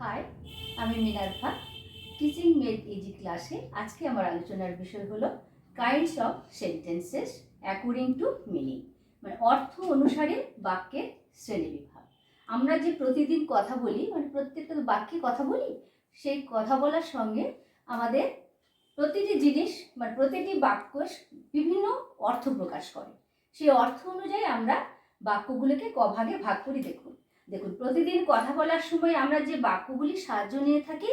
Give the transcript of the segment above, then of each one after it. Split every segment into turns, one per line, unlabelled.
High আমি Minerva teaching made easy ক্লাসে আজকে আমার আলোচনার বিষয় হলো kinds of sentences according to meaning মানে অর্থ অনুসারে বাক্যের শ্রেণীবিভাগ। আমরা যে প্রতিদিন কথা বলি মানে প্রত্যেকটা বাক্যে কথা বলি, সেই কথা বলার সঙ্গে আমাদের প্রতিটি জিনিস মানে প্রতিটি বাক্য বিভিন্ন অর্থ প্রকাশ করে। সেই অর্থ অনুযায়ী আমরা বাক্যগুলোকে কভাগে ভাগ করি দেখুন। দেখুন, প্রতিদিন কথা বলার সময় আমরা যে বাক্যগুলি সাহায্য নিয়ে থাকি,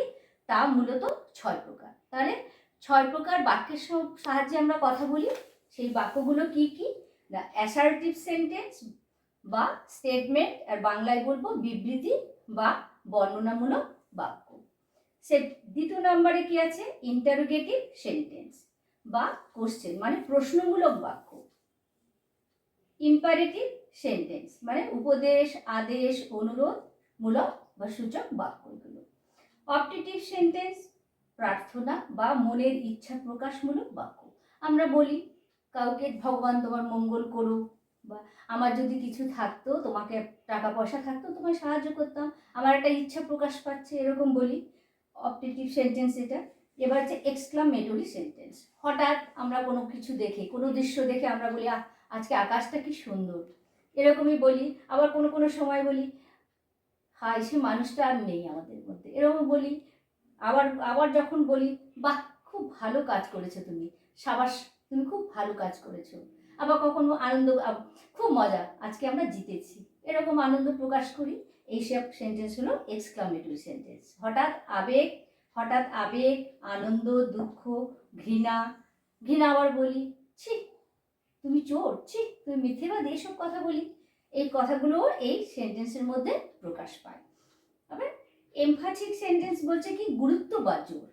তা মূলত ছয় প্রকার। তাহলে ছয় প্রকার বাক্যের সাহায্যে আমরা কথা বলি। সেই বাক্যগুলো কি কি? না অ্যাসার্টিভ সেন্টেন্স বা স্টেটমেন্ট আর বাংলায় বলব বিবৃতি বা বর্ণনামূলক বাক্য। সে, দ্বিতীয় নম্বরে কি আছে? ইন্টারোগেটিভ সেন্টেন্স বা কোশ্চেন মানে প্রশ্নমূলক বাক্য। ইম্পারেটিভ সেন্টেন্স মানে উপদেশ আদেশ অনুরোধ মূলক বা সূচক বাক্যগুলো। অপটেটিভ সেন্টেন্স প্রার্থনা বা মনের ইচ্ছা প্রকাশমূলক বাক্য। আমরা বলি কাউকে ভগবান তোমার মঙ্গল করুক বা আমার যদি কিছু থাকতো তোমাকে টাকা পয়সা থাকতো তোমায় সাহায্য করতাম আমার একটা ইচ্ছা প্রকাশ পাচ্ছে এরকম বলি। অপটেটিভ সেন্টেন্স এটা। এবার হচ্ছে এক্সক্লামেটরি সেন্টেন্স হঠাৎ আমরা কোনো কিছু দেখে কোনো দৃশ্য দেখে আমরা বলি "আহ, আজকে আকাশটা কি সুন্দর। এরকমই বলি, আবার কোনো কোনো সময় বলি হাই সে মানুষটা আর নেই আমাদের মধ্যে। এরকম বলি, আবার আবার যখন বলি, বাহ, খুব ভালো কাজ করেছ তুমি, সাবাস, তুমি খুব ভালো কাজ করেছ। আবার কখনো আনন্দ খুব মজা, আজকে আমরা জিতেছি। এরকম আনন্দ প্রকাশ করি এইসব সেন্টেন্স হলো এক্সক্লামেটরি সেন্টেন্স হঠাৎ আবেগ হঠাৎ আবেগ, আনন্দ, দুঃখ, ঘৃণা ঘৃণা আবার বলি, ছি তুমি চোর, ছি, তুমি মিথ্যেবাদী এসব কথা বলি। এই কথাগুলো এই সেন্টেন্সের মধ্যে প্রকাশ পায়। আবার এমফাথিক সেন্টেন্স বলছে কি, গুরুত্ব বা জোর।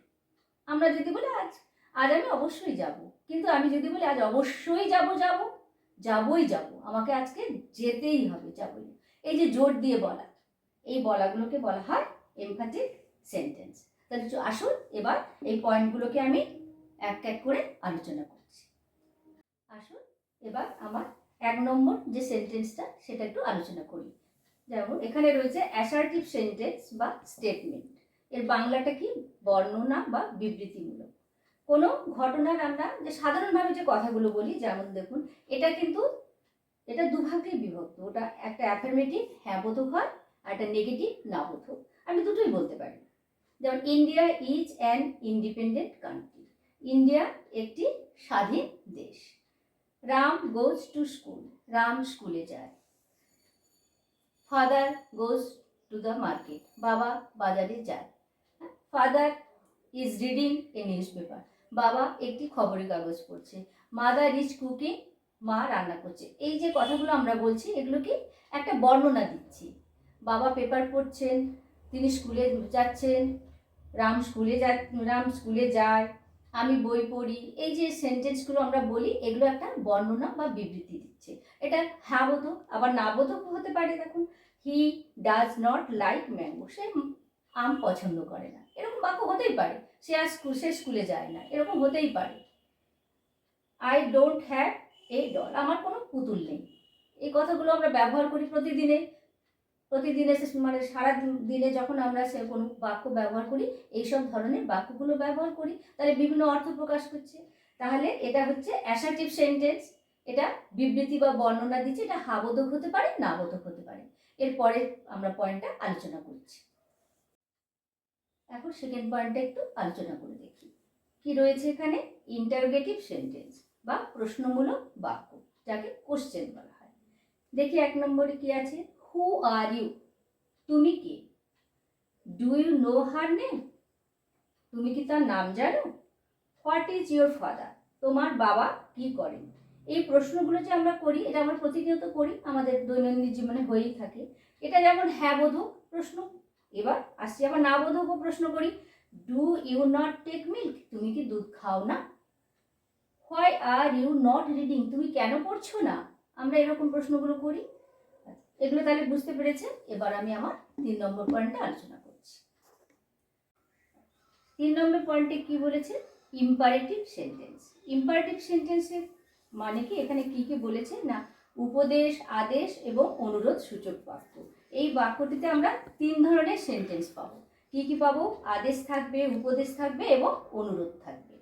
আমরা যদি বলি, আজ আজ আমি অবশ্যই যাব। কিন্তু আমি যদি বলি, আজ অবশ্যই যাব যাব? যাবই যাব। আমাকে আজকে যেতেই হবে, যাবই। এই যে জোর দিয়ে বলা, এই বলাগুলোকে বলা হয় এমফাথিক সেন্টেন্স তাহলে আসুন এবার এই পয়েন্টগুলোকে আমি এক এক করে আলোচনা করছি। আসুন। এবার আমার এক নম্বর যে সেন্টেন্সটা সেটা একটু আলোচনা করি। যেমন, এখানে রয়েছে অ্যাসার্টিভ সেন্টেন্স বা স্টেটমেন্ট এর বাংলাটা কি? বর্ণনা বা বিবৃতিমূলক। কোনো ঘটনার আমরা যে সাধারণভাবে যে কথাগুলো বলি, যেমন দেখুন, এটা কিন্তু, এটা দুভাগে বিভক্ত। ওটা একটা অ্যাফার্মেটিভ হ্যাঁ বোধক হয়, আর একটা নেগেটিভ না বোধক। আমি দুটোই বলতে পারি। যেমন India is an independent country India একটি স্বাধীন দেশ। Ram goes to school, Ram স্কুলে যায়। Father goes to the market, বাবা বাজারে যায়। Father is reading a newspaper বাবা একটি খবরের কাগজ পড়ছে, মাদার ইজ কুকিং, মা রান্না করছে। এই যে কথাগুলো আমরা বলছি, এগুলো কি একটা বর্ণনা দিচ্ছি। বাবা পেপার পড়ছেন, তিনি স্কুলে যাচ্ছেন, রাম স্কুলে যা রাম স্কুলে যায়। আমি বই পড়ি, এই যে সেন্টেন্সগুলো আমরা বলি, এগুলো একটা বর্ণনা বা বিবৃতি দিচ্ছে। এটা হ্যাঁ বোধক, আবার না বোধক হতে পারে, দেখুন। He does not like mango সে আম পছন্দ করে না। এরকম বাক্য হতেই পারে। সে আর স্কুল, সে স্কুলে যায় না। এরকম হতেই পারে। I don't have a doll আমার কোনো পুতুল নেই। এই কথাগুলো আমরা ব্যবহার করি প্রতিদিনে। প্রতিদিনে সে- মানে সারা দিনে যখন আমরা সে কোনো বাক্য ব্যবহার করি, এইসব ধরনের বাক্যগুলো ব্যবহার করি, তাহলে বিভিন্ন অর্থ প্রকাশ করছে। তাহলে এটা হচ্ছে অ্যাসার্টিভ সেন্টেন্স এটা বিবৃতি বা বর্ণনা দিচ্ছে, এটা হাবোধক হতে পারে না বোধক হতে পারে। এরপরে আমরা পয়েন্টটা আলোচনা করছি। এখন সেকেন্ড পয়েন্টটা একটু আলোচনা করে দেখি। কি রয়েছে এখানে? ইন্টারোগেটিভ সেন্টেন্স বা প্রশ্নমূলক বাক্য, যাকে কোশ্চেন বলা হয়। দেখি এক নম্বরে কি আছে? হু আর ইউ তুমি কে? Do you know her name তুমি কি তার নাম জানো? হোয়াট ইজ ইউর ফাদার তোমার বাবা কি করেন? এই প্রশ্নগুলো যে আমরা করি, এটা আমরা প্রতিনিয়ত করি, আমাদের দৈনন্দিন জীবনে হয়েই থাকে। এটা যেমন হ্যাঁ বোধক প্রশ্ন, এবার আসছি আবার না বোধকও প্রশ্ন করি। Do you not take milk তুমি কি দুধ খাও না? Why are you not reading তুমি কেন পড়ছো না? আমরা এরকম প্রশ্নগুলো করি। এগুলো তাহলে বুঝতে পেরেছে? এবার আমি আমার তিন নম্বর পয়েন্টটা আলোচনা করছি। তিন নম্বর পয়েন্টে কি বলেছে? ইম্পারেটিভ সেন্টেন্স ইম্পারেটিভ সেন্টেন্সের মানে কি? এখানে কি কি বলেছে? না, উপদেশ, আদেশ এবং অনুরোধ সূচক বাক্য। এই বাক্যটিতে আমরা তিন ধরনের সেন্টেন্স পাবো। কি কি পাবো? আদেশ থাকবে, উপদেশ থাকবে এবং অনুরোধ থাকবে।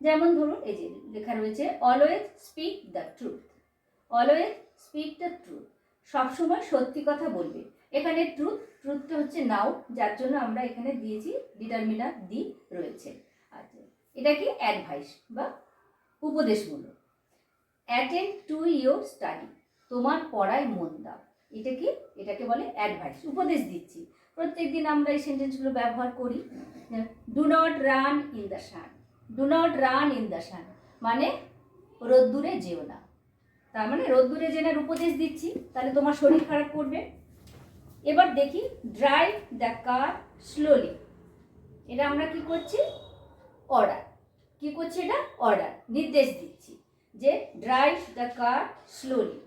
যেমন ধরুন, এই যে লেখা রয়েছে always speak the truth always speak the truth সবসময় সত্যি কথা বলবে। এখানে ট্রুথ ট্রুথটা হচ্ছে নাও যার জন্য আমরা এখানে দিয়েছি ডিটারমিনার দি রয়েছে। আচ্ছা এটা কি অ্যাডভাইস বা উপদেশমূলক? অ্যাটেন্ড টু ইয়োর স্টাডি তোমার পড়ায় মন দাও। এটা কি? এটাকে বলে অ্যাডভাইস উপদেশ দিচ্ছি। প্রত্যেক দিন আমরা এই সেন্টেন্সগুলো ব্যবহার করি। Do not run in the sun do not run in the sun মানে রোদ্দুরে যেও না। তার মানে রোদ্দুরে জেনার উপদেশ দিচ্ছি, তাহলে তোমার শরীর খারাপ করবে। এবার দেখি ড্রাইভ দ্য কার স্লোলি এটা আমরা কি করছি? অর্ডার কি করছি এটা? অর্ডার নির্দেশ দিচ্ছি যে ড্রাইভ দ্য কার স্লোলি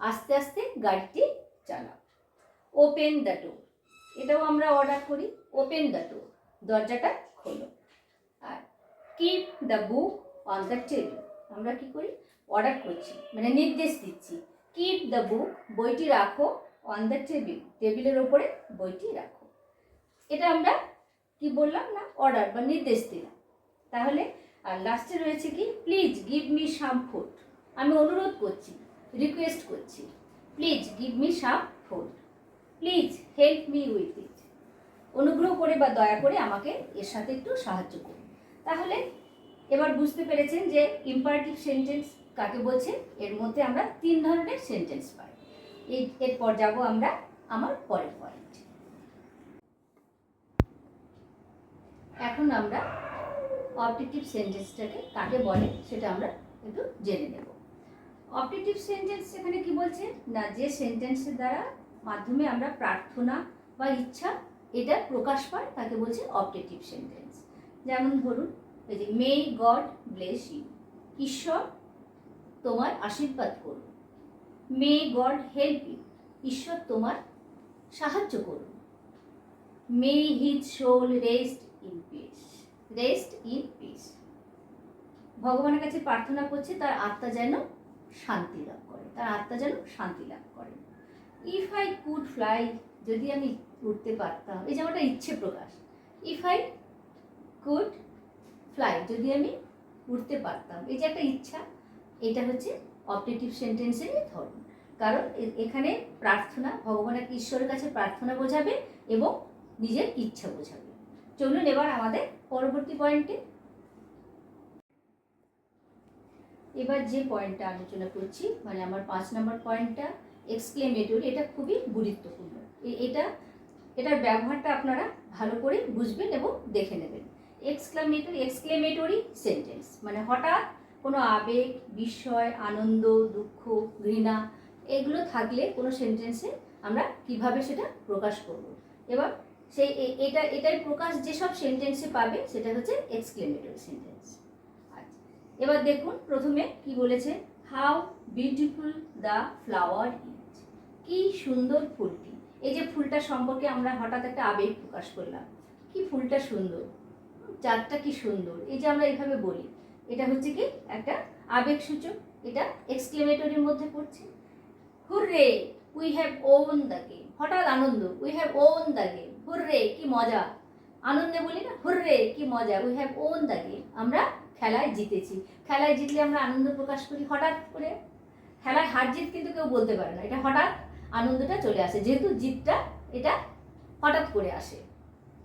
আস্তে আস্তে গাড়িটি চালাও। ওপেন দ্য ডোর এটাও আমরা অর্ডার করি। ওপেন দ্য ডোর দরজাটা খোলো। আর keep the book on the table আমরা কি করি? অর্ডার করছি মানে নির্দেশ দিচ্ছি। কিপ দ্য বুক বইটি রাখো অন দ্য টেবিল টেবিলের ওপরে বইটি রাখো। এটা আমরা কি বললাম না অর্ডার বা নির্দেশ দিলাম। তাহলে, আর লাস্টে রয়েছে কি please give me some food আমি অনুরোধ করছি রিকোয়েস্ট করছি please give me some food please help me with it অনুগ্রহ করে বা দয়া করে আমাকে এর সাথে একটু সাহায্য করুন। তাহলে, এবার বুঝতে পেরেছেন যে ইম্পারেটিভ সেন্টেন্স কাকে বলছে? এর মধ্যে আমরা তিন ধরনের সেন্টেন্স পাই। এই, এরপর যাব আমরা আমার পরের পয়েন্ট এখন আমরা অবজেক্টিভ সেন্টেন্সটাকে কাকে বলে সেটা আমরা একটু জেনে নেব। অবজেক্টিভ সেন্টেন্স এখানে কি বলছে? না, যে সেন্টেন্সের দ্বারা মাধ্যমে আমরা প্রার্থনা বা ইচ্ছা এটা প্রকাশ পায়, তাকে বলছে অবজেক্টিভ সেন্টেন্স যেমন ধরুন, এই যে মে গড ব্লেস ইউ ঈশ্বর তোমার আশীর্বাদ করুন। মে গড হেল্প ইউ ঈশ্বর তোমার সাহায্য করুন। May his soul rest in peace rest in peace ভগবানের কাছে প্রার্থনা করছে, তার আত্মা যেন শান্তি লাভ করে। তার আত্মা যেন শান্তি লাভ করে। ইফ আই কুড ফ্লাই যদি আমি উঠতে পারতাম, এই যে আমার একটা ইচ্ছে প্রকাশ। ইফ আই কুড ফ্লাই যদি আমি উঠতে পারতাম, এই যে একটা ইচ্ছা এটা হচ্ছে অবজেক্টিভ সেন্টেন্সেরই ধরন। কারণ এখানে প্রার্থনা, ভগবানের ঈশ্বরের কাছে প্রার্থনা বোঝাবে এবং নিজের ইচ্ছা বোঝাবে। চলুন এবার আমাদের পরবর্তী পয়েন্টে এবার যে পয়েন্টটা আলোচনা করছি মানে আমার পাঁচ নম্বর পয়েন্টটা এক্সক্লেমেটরি এটা খুবই গুরুত্বপূর্ণ। এটা, এটার ব্যবহারটা আপনারা ভালো করে বুঝবেন এবং দেখে নেবেন। এক্সক্লামেটরি এক্সক্লেমেটরি সেন্টেন্স মানে হঠাৎ কোনো আবেগ, বিস্ময়, আনন্দ, দুঃখ, ঘৃণা এগুলো থাকলে কোনো সেন্টেন্সে আমরা কীভাবে সেটা প্রকাশ করব? এবার সেই এটা এটাই প্রকাশ যেসব সেন্টেন্সে পাবে সেটা হচ্ছে এক্সক্লেমেটরি সেন্টেন্স আচ্ছা এবার দেখুন প্রথমে কি বলেছে? How beautiful the flower is কি সুন্দর ফুলটি। এই যে ফুলটা সম্পর্কে আমরা হঠাৎ একটা আবেগ প্রকাশ করলাম। কি ফুলটা সুন্দর। চাঁদটা কি সুন্দর। এই যে আমরা এইভাবে বলি। এটা হচ্ছে কি একটা আবেগসূচক এটা এক্সক্লেমেটরির মধ্যে পড়ছে। Hurray we have won the game হঠাৎ আনন্দ we have won the game hurray, কি মজা। আনন্দে বলি না, হুররে, কি মজা। We have won the game আমরা খেলায় জিতেছি। খেলায় জিতলে আমরা আনন্দ প্রকাশ করি হঠাৎ করে। খেলায় হার জিত কিন্তু কেউ বলতে পারে না। এটা হঠাৎ আনন্দটা চলে আসে। যেহেতু জিতটা এটা হঠাৎ করে আসে।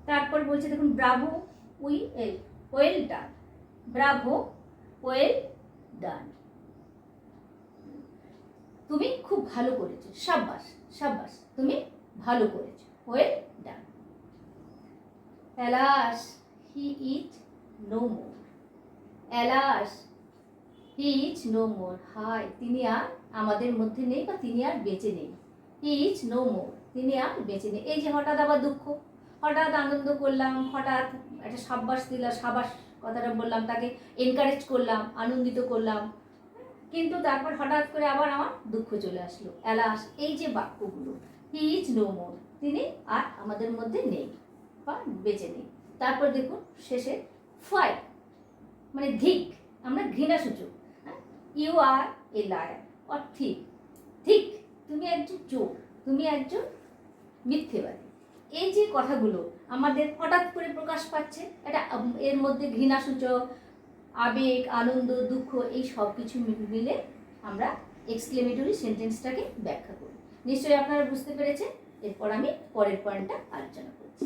তারপর বলছে দেখুন, bravo, we, L well done bravo, well done. তুমি খুব ভালো করেছ, সাব্বাস সাব্বাস, তুমি ভালো করেছ, well done. Alas, he it no more. Alas, he is no more. High, তিনি আর আমাদের মধ্যে নেই বা তিনি আর বেঁচে নেই। হি ইজ নো মোর, তিনি আর বেঁচে নেই। এই যে হঠাৎ আবার দুঃখ, হঠাৎ আনন্দ করলাম, হঠাৎ একটা সাব্বাস দিলাম সাবাস কথাটা বললাম, তাকে এনকারেজ করলাম, আনন্দিত করলাম। কিন্তু তারপর হঠাৎ করে আবার আমার দুঃখ চলে আসলো। অ্যালাস এই যে বাক্যগুলো হি ইজ নো মোর তিনি আর আমাদের মধ্যে নেই বা বেঁচে নেই। তারপর দেখুন, শেষে ফাই মানে ধিক, আমরা ঘৃণা সূচক you are a liar or ঠিক ঠিক তুমি একজন চোর, তুমি একজন মিথ্যেবাদী। এই যে কথাগুলো আমাদের হঠাৎ করে প্রকাশ পাচ্ছে, এটা এর মধ্যে ঘৃণাসূচক, আবেগ, আনন্দ, দুঃখ, এই সব কিছু মিলে আমরা এক্সক্লেমেটরি সেন্টেন্সটাকে ব্যাখ্যা করি। নিশ্চয়ই আপনারা বুঝতে পেরেছেন, এরপর আমি পরের পয়েন্টটা আলোচনা করছি।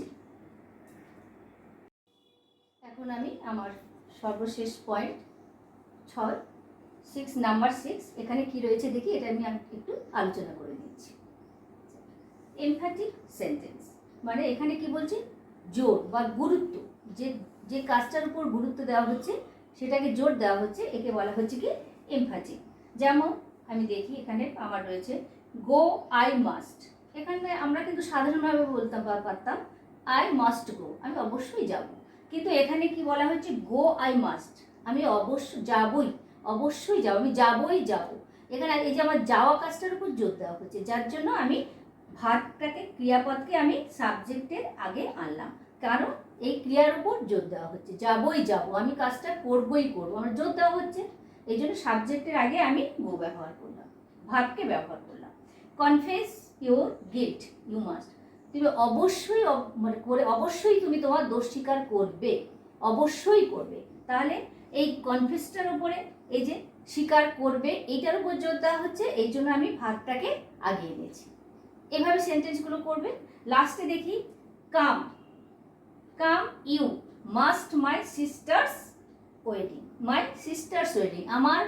এখন আমি আমার সর্বশেষ পয়েন্ট, ছয় সিক্স নাম্বার সিক্স এখানে কি রয়েছে দেখি, এটা আমি একটু আলোচনা করে দিচ্ছি এমফ্যাটিক সেন্টেন্স মানে এখানে কি বলছে? জোর বা গুরুত্ব। যে যে কাজটার উপর গুরুত্ব দেওয়া হচ্ছে, সেটাকে জোর দেওয়া হচ্ছে, একে বলা হচ্ছে কি? এমফ্যাটিক যেমন, আমি দেখি এখানে আমার রয়েছে গো আই মাস্ট এখানে আমরা কিন্তু সাধারণভাবে বলতাম বা পারতাম আই মাস্ট গো আমি অবশ্যই যাব। কিন্তু এখানে কি বলা হচ্ছে? গো আই মাস্ট আমি অবশ্য, যাবই, অবশ্যই যাব, আমি যাবই যাব। এখানে এই যে আমার যাওয়া কাজটার উপর জোর দেওয়া হচ্ছে, যার জন্য আমি ভার্বটাকে ক্রিয়াপদকে আমি সাবজেক্টের আগে আনলাম। কারণ এই ক্রিয়ার উপর জোর দেওয়া হচ্ছে। যাবই যাব, আমি কাজটা করবই করব, আমার জোর দেওয়া হচ্ছে। এই জন্য সাবজেক্টের আগে আমি গো ব্যবহার করলাম ভার্বকে ব্যবহার করলাম। Confess your guilt you must তুমি অবশ্যই মানে করে, অবশ্যই তুমি তোমার দোষ স্বীকার করবে, অবশ্যই করবে। তাহলে এই কনফেসটার উপরে এই যে স্বীকার করবে, এইটার উপর জোর দেওয়া হচ্ছে, এই জন্য আমি ভাগটাকে আগিয়ে নিয়েছি। এভাবে সেন্টেন্সগুলো করবে। লাস্টে দেখি come come you must my sister's wedding my sister's wedding আমার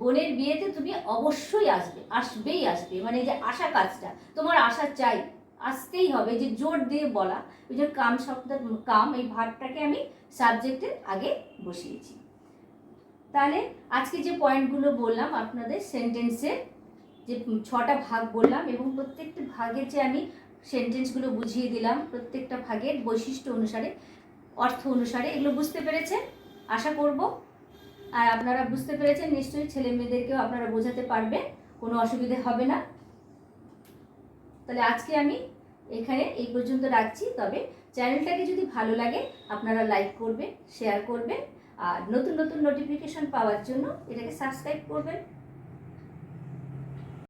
বোনের বিয়েতে তুমি অবশ্যই আসবে, আসবেই আসবে মানে এই যে আশা কাজটা, তোমার আশা চাই, আসতেই হবে, যে জোর দিয়ে বলা। ওই যে কাম শব্দ কাম এই ভাবটাকে আমি সাবজেক্টের আগে বসিয়েছি। তাহলে আজকে যে পয়েন্টগুলো বললাম আপনাদের সেন্টেন্সের যে ছটা ভাগ বললাম এবং প্রত্যেকটা ভাগের যে আমি সেন্টেন্সগুলো বুঝিয়ে দিলাম, প্রত্যেকটা ভাগের বৈশিষ্ট্য অনুসারে, অর্থ অনুসারে, এগুলো বুঝতে পেরেছেন? আশা করব। আর আপনারা বুঝতে পেরেছেন, নিশ্চয়ই ছেলে মেয়েদেরকেও আপনারা বোঝাতে পারবেন, কোনো অসুবিধে হবে না। তাহলে আজকে আমি এখানে এই পর্যন্ত রাখছি। তবে চ্যানেলটাকে যদি ভালো লাগে, আপনারা লাইক করবেন, শেয়ার করবেন, আর নতুন নতুন নোটিফিকেশন পাওয়ার জন্য এটাকে সাবস্ক্রাইব করবেন।